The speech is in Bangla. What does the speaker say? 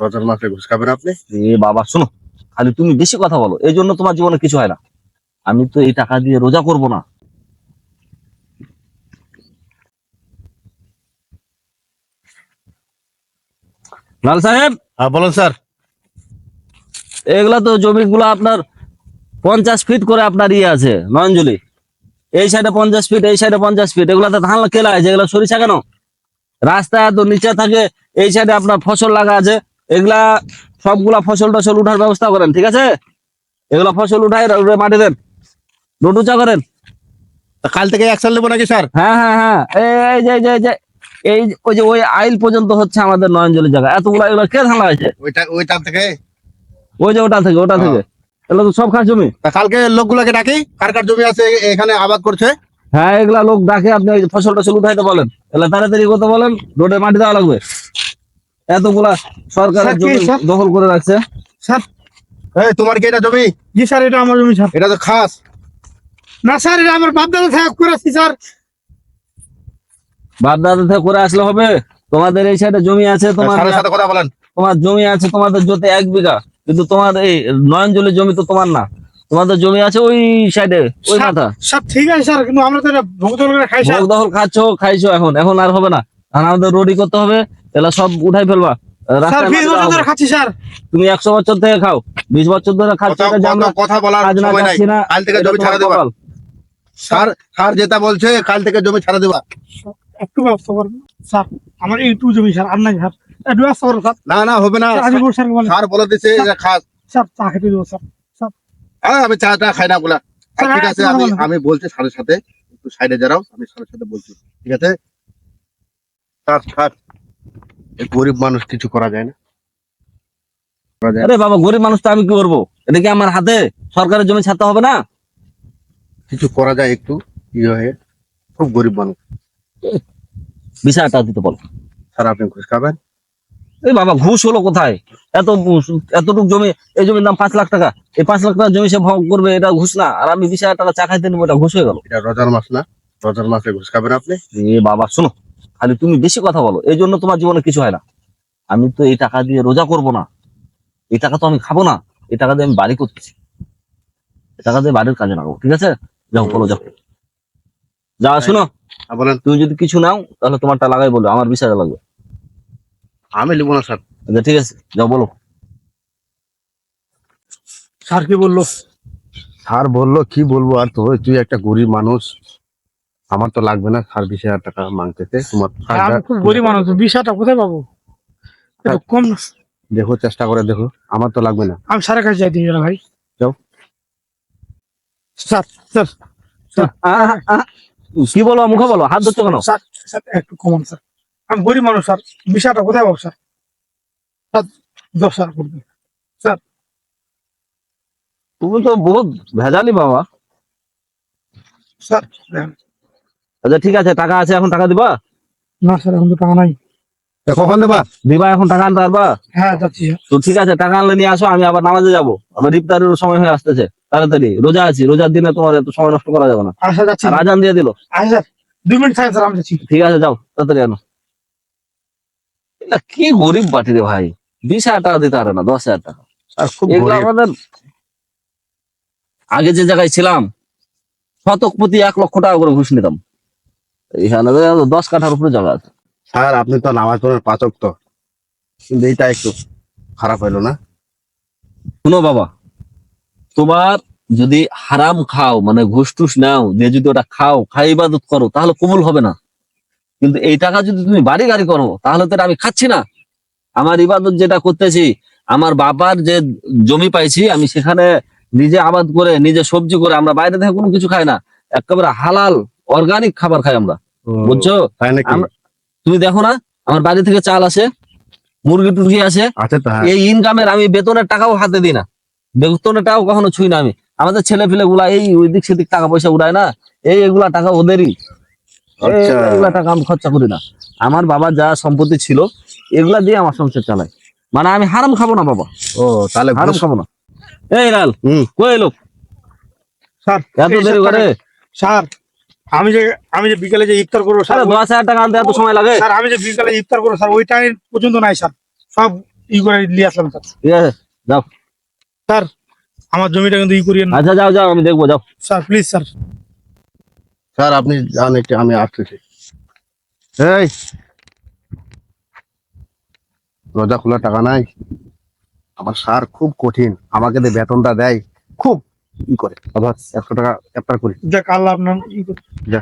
রোজার ঘুষ খাবেন আপনি? এ বাবা শোনো খালি তুমি বেশি কথা বলো এই জন্য তোমার জীবনে কিছু হয় না। আমি তো এই টাকা দিয়ে রোজা করব না। লাল সাহেব? হ্যাঁ বলুন স্যার। এগুলা তো জমিগুলো আপনার পঞ্চাশ ফিট করে আপনার ইয়ে আছে নয়নজলি। এই সাইডে পঞ্চাশ ফিট এই সাইডে পঞ্চাশ ফিট এগুলাতে ধান কেলা আছে এগুলো সরিষা কেন? রাস্তা এত নিচে থাকে এই সাইডে আপনার ফসল লাগা আছে এগুলা সবগুলা ফসল টসল উঠার ব্যবস্থা করেন ঠিক আছে? এগুলা ফসল উঠাই র- মাটি দেন। রোড উঁচা করেন। কাল থেকে এক সাল নেব নাকি স্যার? হ্যাঁ হ্যাঁ হ্যাঁ। এই যে এই যে এই যে এই ওই যে ওই আইল পর্যন্ত হচ্ছে আমাদের নয়নজলি জায়গা। এতগুলা এগুলা কে ধান লাগাইছে? ওইটা থেকে? ওই যে ওটা থেকে ওটা থেকে। এগুলো তো সব খাস জমি। কালকে লোকগুলোকে ডাকি কার কার জমি আছে এখানে আবাদ করছে? হ্যাঁ এগুলা লোক ডাকে আপনি ফসল টসল উঠাইতে বলেন। এগুলা তাড়াতাড়ি করতে বলেন রোডে মাটি দেওয়া লাগবে। এতগুলা স্যার? দখল করে রাখছে। স্যার। এই তোমার কি এটা জমি? জি স্যার এটা আমার জমি স্যার। এটা তো খাস। না স্যার এটা আমার বাপ দাদা থেকে করেছি স্যার। বাপ দাদা থেকে করে আসলে হবে? তোমাদের এই সাইডে জমি আছে তোমার সাথে কথা বলেন। তোমার জমি আছে তোমাদের জোতে এক বিঘা। কিন্তু তোমার এই নয়নজলির জমি তো তোমার না। তোমাদের জমি আছে ওই সাইডে ওই মাথা। স্যার ঠিক আছে স্যার কিন্তু আমরা তো ভোগ করে খাই ভোগ দখল খাচ্ছ খাইছো এখন। এখন আর হবে না। আর আমাদের রোডি করতে হবে। এলা সব উঠাই ফেলবা। তুমি একশো বছর থেকে খাও। বিশ বছর ধরে খাচ্ছ কথা যে আমরা কথা- কথা বলার সময় নাই। কাল থেকে জমি ছাড়া দেবা। স্যার স্যার যেটা বলছে কাল থেকে জমি ছাড়া দেবা। একটু ব্যবস্থা করবেন স্যার আমার এইটু জমি স্যার আর নাই স্যার। একটু ব্যবস্থা করুন স্যার। না না হবে না আমি স্যার বলে দিছে খাস স্যার চা খেতে দেবো স্যার। হ্যাঁ আমি চা টা খাই না বলা। ঠিক আছে আমি আমি বলছি স্যারের সাথে একটু সাইডে যারাও আমি স্যারের সাথে বলছি। ঠিক আছে? Sir sir. গরিব মানুষ কিছু করা যায় না। আরে বাবা গরিব মানুষ তো আমি কি করব এটা কি আমার হাতে? সরকারের জমি ছাড়তে হবে না? কিছু করা যায় একটু ইয়ে হয়ে। খুব গরিব মানুষ। বিষয়টা দিতে বলো। স্যার আপনি ঘুষ খাবেন? এই বাবা ঘুষ হলো কোথায়? এত এতটুক জমি এই জমির দাম পাঁচ লাখ টাকা। এই পাঁচ লাখ টাকা জমি সে ভোগ করবে এটা ঘুষ না। আর আমি বিশ হাজার টাকা চা খাইতে নেব এটা ঘুষ হয়ে গেল। এটা রোজার মাস না। রোজার মাসে ঘুষ খাবেন আপনি? এ বাবা শোনো। খালি তুমি বেশি কথা বলো এই জন্য তোমার জীবনে কিছু হয় না। আমি তো এই টাকা দিয়ে রোজা করব না এই টাকা তো আমি খাব না এই টাকা দিয়ে আমি বাড়ি করতেছি। এই টাকা দিয়ে বাড়ির কাজে লাগাবো ঠিক আছে? যাও বলো যাও। যা শোনো হ্যাঁ, বলেন। তুমি যদি কিছু নাও তাহলে তোমারটা লাগাই বলো আমার বিশ হাজার লাগবে। আমি লিখব না স্যার। আচ্ছা ঠিক আছে যাও বলো। স্যার কি বলল? স্যার বলল কি বলব আর তো তুই একটা গরিব মানুষ। আমার তো লাগবে না স্যার বিশ হাজার টাকা মাংতেছে তোমার আমি খুব গরিব মানুষ বিশ হাজার টাকা কোথায় পাবো? একটু কম না। দেখো চেষ্টা করে দেখো আমার তো লাগবে না। আমি স্যারের কাছে যাই দিই না ভাই। যাও। Sir sir sir. কি বলো মুখে বলো হাত ধরছো কেন? স্যার স্যার একটু কমান স্যার। আমি গরিব মানুষ স্যার। বিশ হাজার কোথায় পাবো স্যার? স্যার দশ হাজার করবে তুমি তো বহুত ভেজালি বাবা। স্যার। আচ্ছা ঠিক আছে টাকা আছে এখন টাকা দিবা? না স্যার এখন তো টাকা নাই। কখন দেবা? দিবা এখন টাকা আনতে পারবা? হ্যাঁ যাচ্ছি তো ঠিক আছে টাকা আনলে নিয়ে আসো আমি আবার নামাজে যাব। আবার ইফতারের সময় হয়ে আসতেছে তাড়াতাড়ি। রোজা আছি রোজার দিনে তোমার এত সময় নষ্ট করা যাবে না। আচ্ছা যাচ্ছি। আজান দিয়ে দিল। আচ্ছা স্যার দুই মিনিট স্যার আমি যাচ্ছি। ঠিক আছে যাও তাড়াতাড়ি আনো। এটা কি গরিব বাটি রে ভাই? বিশ হাজার টাকা দিতে পারে না দশ হাজার টাকা। আর খুব এগুলো আমাদের আগে যে জায়গায় ছিলাম শতক প্রতি এক লক্ষ টাকা করে ঘুষ নিতাম। এখানে দশ কাঠার উপরে জায়গা আছে। স্যার আপনি তো নামাজ পড়েন পাচক তো কিন্তু এইটা একটু খারাপ হইল না? শুনো বাবা তোমার যদি হারাম খাও মানে ঘুষ টুস নাও যদি ওটা খাও খাই ইবাদত করো তাহলে কবুল হবে না। কিন্তু এই টাকা যদি তুমি বাড়ি গাড়ি করো তাহলে তো আমি খাচ্ছি না। আমার ইবাদত যেটা করতেছি আমার বাবার যে জমি পাইছি আমি সেখানে নিজে আবাদ করে নিজে সবজি করে আমরা বাইরে থেকে কোনো কিছু খাই না। একেবারে হালাল অর্গানিক খাবার খাই আমরা। বুঝছ? তুমি দেখো না আমার বাড়ি থেকে চাল আসে মুরগি টুরগি আসে। হ্যাঁ। এই ইনকামের আমি বেতনের টাকাও হাতে দিই না। বেতনের টাকাও কখনো ছুঁই না আমি। আমাদের ছেলে ফেলে গুলা এই ওই দিক সেদিক টাকা পয়সা উড়ায় না এই এগুলা টাকা ওদেরই। আচ্ছা। এগুলা টাকা আমি খরচা করি না। আমার বাবার যা সম্পত্তি ছিল এগুলা দিয়ে আমার সংসার চালাই মানে আমি হারাম খাব না বাবা। ও তাহলে হারাম খাব না। এই লাল হুম। কই লোক? স্যার এত দেরি করে? স্যার আমি যে আমি যে বিকালে যে ইফতার করব স্যার দশ হাজার টাকা আনতে এত সময় লাগে? স্যার আমি যে বিকালে ইফতার করব স্যার ওই টাইম পর্যন্ত নাই স্যার। সব ই করে নিয়ে আসলাম স্যার। ঠিক আছে স্যার আমার জমিটা কিন্তু ই করিয়েন না আচ্ছা যাও যাও আমি দেখব যাও। Sir please sir. স্যার আপনি যান একটু আমি আসতেছি। এই। রোজা খোলা টাকা নাই। আমার সার খুব কঠিন। আমাকে যে বেতনটা দেয় খুব ই করে। আবার একশো টাকা অ্যাপ্লাই করি। যাক আল্লাহ আপনার ই করে। যা